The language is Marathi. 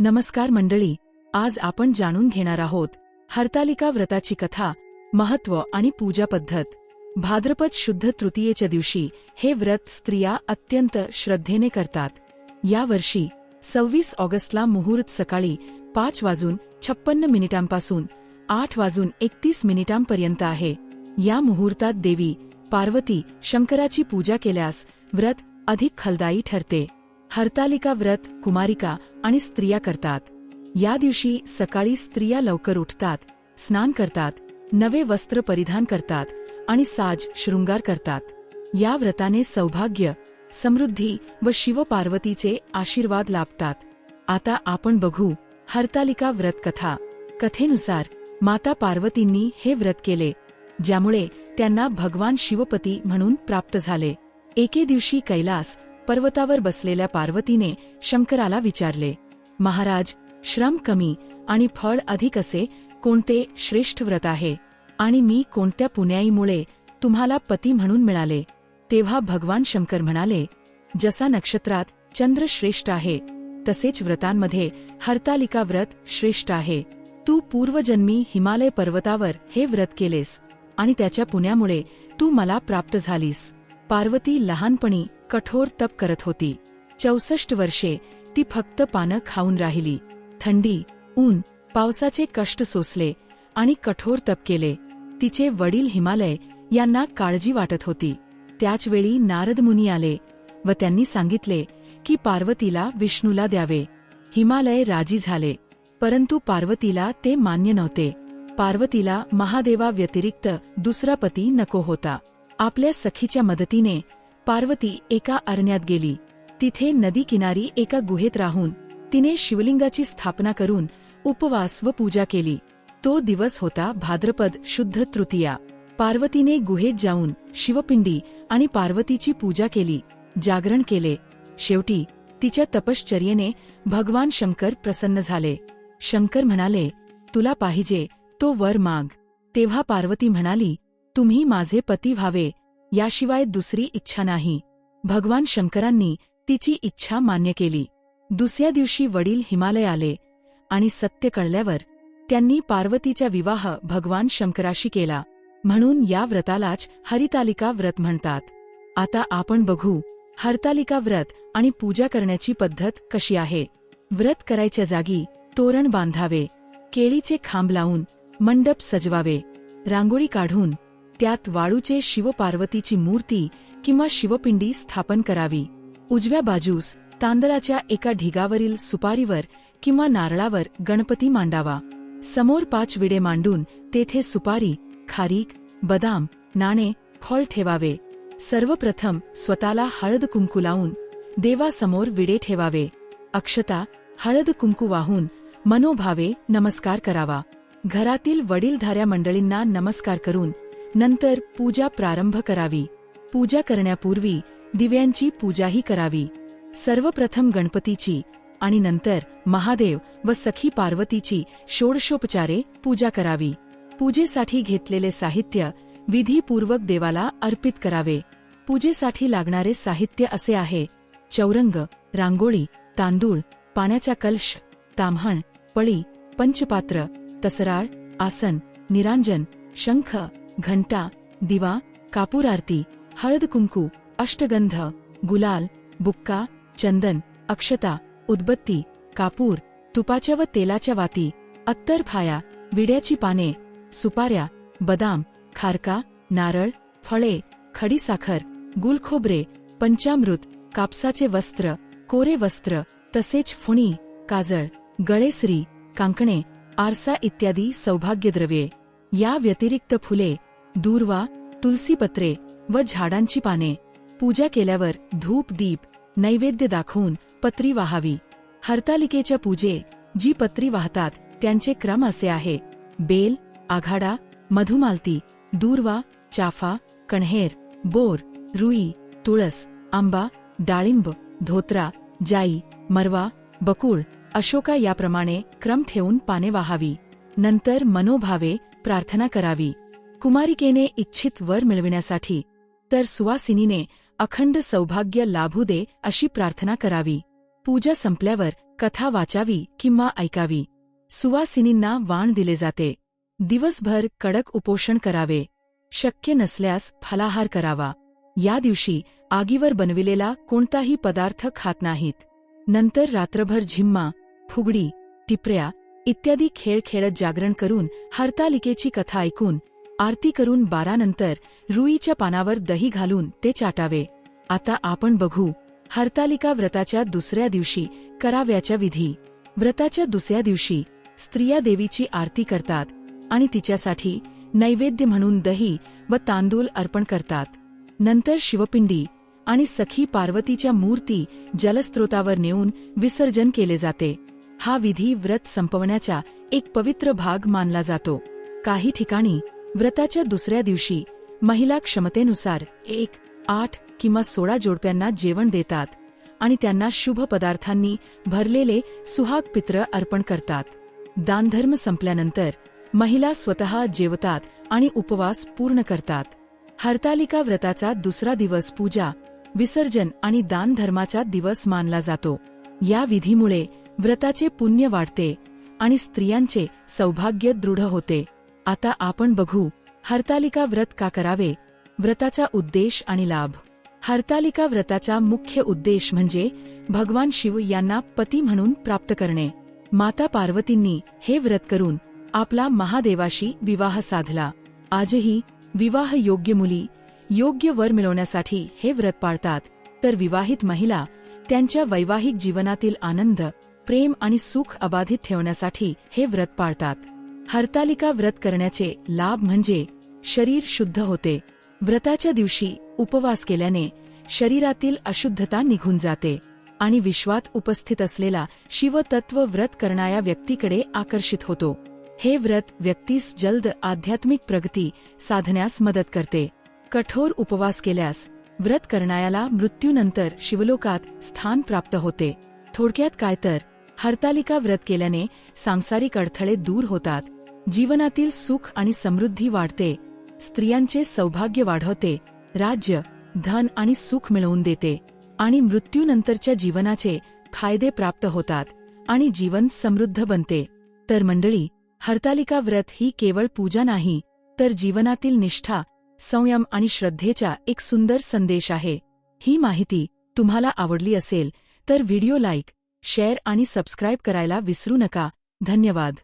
नमस्कार मंडळी आज आपण जाणून घेणार आहोत हरतालिका व्रताची कथा महत्त्व आणि पूजा पद्धत. भाद्रपद शुद्ध तृतीयेच्या दिवशी हे व्रत स्त्रिया अत्यंत श्रद्धेने करतात. या वर्षी सव्वीस ऑगस्टला मुहूर्त सकाळी पाच वाजून छप्पन्न मिनिटांपासून आठ वाजून एकतीस मिनिटांपर्यंत आहे. या मुहूर्तात देवी पार्वती शंकराची पूजा केल्यास व्रत अधिक फलदायी ठरते. हरतालिका व्रत कुमारिका आणि स्त्रिया करतात. या दिवशी सकाळी स्त्रिया लवकर उठतात स्नान करतात नवे वस्त्र परिधान करतात आणि साज शृंगार करतात. या व्रताने सौभाग्य समृद्धी व शिवपार्वतीचे आशीर्वाद लाभतात. आता आपण बघू हरतालिका व्रत कथा. कथेनुसार माता पार्वतींनी हे व्रत केले ज्यामुळे त्यांना भगवान शिवपती म्हणून प्राप्त झाले. एके दिवशी कैलास पर्वतावर बसलेल्या पार्वतीने शंकराला विचारले महाराज श्रम कमी आणि फळ अधिक असे कोणते श्रेष्ठ व्रत आहे? आणि मी कोणत्या पुण्याईमुळे तुम्हाला पती म्हणून मिळाले? तेव्हा भगवान शंकर म्हणाले जसा नक्षत्रात चंद्र श्रेष्ठ आहे तसेच व्रतांमध्ये हरतालिका व्रत श्रेष्ठ आहे. तू पूर्वजन्मी हिमालय पर्वतावर हे व्रत केलेस आणि त्याच्या पुण्यामुळे तू मला प्राप्त झालीस. पार्वती लहानपणी कठोर तप करत होती. चौसष्ट वर्षे ती फक्त पानं खाऊन राहिली. थंडी ऊन पावसाचे कष्ट सोसले आणि कठोर तप केले. तिचे वडील हिमालय यांना काळजी वाटत होती. त्याचवेळी नारद मुनी आले व त्यांनी सांगितले की पार्वतीला विष्णूला द्यावे. हिमालय राजी झाले परंतु पार्वतीला ते मान्य नव्हते. पार्वतीला महादेवा व्यतिरिक्त दुसरा पती नको होता. आपल्या सखीच्या मदतीने पार्वती एका अरण्यात गेली. तिथे नदी किनारी एका गुहेत राहून तिने शिवलिंगाची स्थापना करून उपवास व पूजा केली. तो दिवस होता भाद्रपद शुद्ध तृतीया. पार्वतीने गुहेत जाऊन शिवपिंडी आणि पार्वतीची पूजा केली जागरण केले. शेवटी तिच्या तपश्चर्येने भगवान शंकर प्रसन्न झाले. शंकर म्हणाले तुला पाहिजे तो वर माग. तेव्हा पार्वती म्हणाली तुम्ही माझे पती व्हावे याशिवाय दुसरी इच्छा नाही. भगवान शंकरांनी तिची इच्छा मान्य केली. दुसऱ्या दिवशी वडील हिमालय आले आणि सत्य कळल्यावर त्यांनी पार्वतीचा विवाह भगवान शंकराशी केला. म्हणून या व्रतालाच हरितालिका व्रत म्हणतात. आता आपण बघू हरतालिका व्रत आणि पूजा करण्याची पद्धत कशी आहे. व्रत करायच्या जागी तोरण बांधावे केळीचे खांब लावून मंडप सजवावे रांगोळी काढून त्यात वाळूचे शिवपार्वतीची मूर्ती किंवा शिवपिंडी स्थापन करावी. उजव्या बाजूस तांदळाच्या एका ढिगावरील सुपारीवर किंवा नारळावर गणपती मांडावा. समोर पाच विडे मांडून तेथे सुपारी खारीक बदाम नाणे फळ ठेवावे. सर्वप्रथम स्वतःला हळद कुंकू लावून देवासमोर विडे ठेवावे. अक्षता हळद कुंकू वाहून मनोभावे नमस्कार करावा. घरातील वडीलधाऱ्या मंडळींना नमस्कार करून नंतर पूजा प्रारंभ करावी. पूजा करण्यापूर्वी दिव्यांची पूजाही करावी. सर्वप्रथम गणपतीची आणि नंतर महादेव व सखी पार्वतीची षोडशोपचारे पूजा करावी. पूजेसाठी घेतलेले साहित्य विधीपूर्वक देवाला अर्पित करावे. पूजेसाठी लागणारे साहित्य असे आहे. चौरंग रांगोळी तांदूळ पाण्याचा कलश ताम्हण पळी पंचपात्र तसराळ आसन निरांजन शंख घंटा दिवा कापूर आरती हळद कुंकू अष्टगंध गुलाल बुक्का चंदन अक्षता उदबत्ती कापूर तुपाच्या व तेलाच्या वाती अत्तर फाया विड्याची पाने सुपाऱ्या बदाम खारका नारळ फळे खडीसाखर गुलखोबरे पंचामृत कापसाचे वस्त्र कोरे वस्त्र तसेच फुणी काजळ गळेसरी कांकणे आरसा इत्यादी सौभाग्यद्रव्ये या व्यतिरिक्त फुले दूर्वा तुलसीपत्रे व झाडांची पाने. पूजा केल्यावर धूप दीप नैवेद्य दाखवून पत्री वाहावी. हरतालिकेच्या पूजे जी पत्री वाहतात त्यांचे क्रम असे आहे. बेल आघाडा मधुमालती दूर्वा चाफा कण्हेर बोर रुई तुळस आंबा डाळिंब धोत्रा जाई मरवा बकुळ अशोका याप्रमाणे क्रम ठेवून पाने वाहावी. नंतर मनोभावे प्रार्थना करावी. कुमारिकेने इच्छित वर मिळविण्यासाठी तर सुवासिनीने अखंड सौभाग्य लाभू दे अशी प्रार्थना करावी. पूजा संपल्यावर कथा वाचावी किंवा ऐकावी. सुवासिनींना वाण दिले जाते. दिवसभर कडक उपोषण करावे. शक्य नसल्यास फलाहार करावा. या दिवशी आगीवर बनविलेला कोणताही पदार्थ खात नाहीत. नंतर रात्रभर झिम्मा फुगडी टिपऱ्या इत्यादी खेळ खेळत जागरण करून हरतालिकेची कथा ऐकून आरती करून बारानंतर रुईच्या पानावर दही घालून ते चाटावे. आता आपण बघू हरतालिका व्रताच्या दुसऱ्या दिवशी कराव्याच्या विधी. व्रताच्या दुसऱ्या दिवशी स्त्रिया देवीची आरती करतात आणि तिच्यासाठी नैवेद्य म्हणून दही व तांदूळ अर्पण करतात. नंतर शिवपिंडी आणि सखी पार्वतीच्या मूर्ती जलस्त्रोतावर नेऊन विसर्जन केले जाते. हा विधी व्रत संपवण्याचा एक पवित्र भाग मानला जातो. काही ठिकाणी व्रताच्या दुसऱ्या दिवशी महिला क्षमतेनुसार एक आठ किंवा सोळा जोडप्यांना जेवण देतात आणि त्यांना शुभ पदार्थांनी भरलेले सुहाग पित्र अर्पण करतात. दानधर्म संपल्यानंतर महिला स्वतः जेवतात आणि उपवास पूर्ण करतात. हरतालिका व्रताचा दुसरा दिवस पूजा विसर्जन आणि दानधर्माचा दिवस मानला जातो. या विधीमुळे व्रताचे पुण्य वाढते आणि स्त्रियांचे सौभाग्य दृढ होते. आता आपण बघू हरतालिका व्रत का करावे? व्रताचा उद्देश आणि लाभ. हरतालिका व्रताचा मुख्य उद्देश म्हणजे भगवान शिव यांना पती म्हणून प्राप्त करणे. माता पार्वतींनी हे व्रत करून आपला महादेवाशी विवाह साधला. आजही विवाह योग्य मुली योग्य वर मिळवण्यासाठी हे व्रत पाळतात. तर विवाहित महिला त्यांच्या वैवाहिक जीवनातील आनंद प्रेम आणि सुख अबाधित ठेवण्यासाठी हे व्रत पाळतात. हरतालिका व्रत करण्याचे लाभ म्हणजे शरीर शुद्ध होते. व्रताच्या दिवशी उपवास केल्याने शरीरातील अशुद्धता निघून जाते आणि विश्वात उपस्थित असलेला शिवतत्व व्रत करणाऱ्या व्यक्तीकडे आकर्षित होतो. हे व्रत व्यक्तीस जलद आध्यात्मिक प्रगती साधण्यास मदत करते. कठोर उपवास केल्यास व्रत करणाऱ्याला मृत्यूनंतर शिवलोकात स्थान प्राप्त होते. थोडक्यात काय तर हरतालिका व्रत केल्याने सांसारिक अडथळे दूर होतात. जीवनातील सुख आणि समृद्धी वाढते स्त्रियांचे सौभाग्य वाढवते राज्य धन आणि सुख मिळवून देते आणि मृत्यूनंतरच्या जीवनाचे फायदे प्राप्त होतात आणि जीवन समृद्ध बनते. तर मंडळी हरतालिका व्रत ही केवळ पूजा नाही तर जीवनातील निष्ठा संयम आणि श्रद्धेचा एक सुंदर संदेश आहे. ही माहिती तुम्हाला आवडली असेल तर व्हिडिओ लाईक शेअर आणि सबस्क्राईब करायला विसरू नका. धन्यवाद.